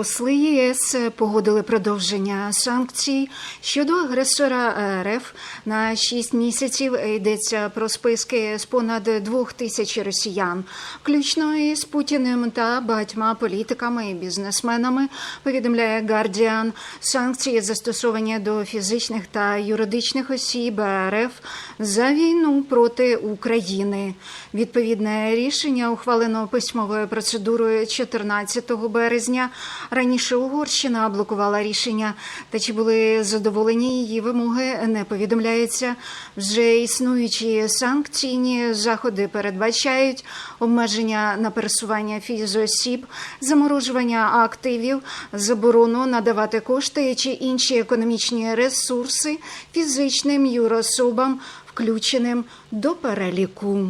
Посли ЄС погодили продовження санкцій щодо агресора РФ на 6 місяців. Йдеться про списки з понад двох тисяч росіян, включно із Путіним та багатьма політиками і бізнесменами. Повідомляє Гардіан. Санкції застосовані до фізичних та юридичних осіб РФ за війну проти України. Відповідне рішення ухвалено письмовою процедурою 14 березня. Раніше Угорщина блокувала рішення, та чи були задоволені її вимоги, не повідомляється. Вже існуючі санкційні заходи передбачають обмеження на пересування фізосіб, заморожування активів, заборону надавати кошти чи інші економічні ресурси фізичним юрособам, включеним до переліку.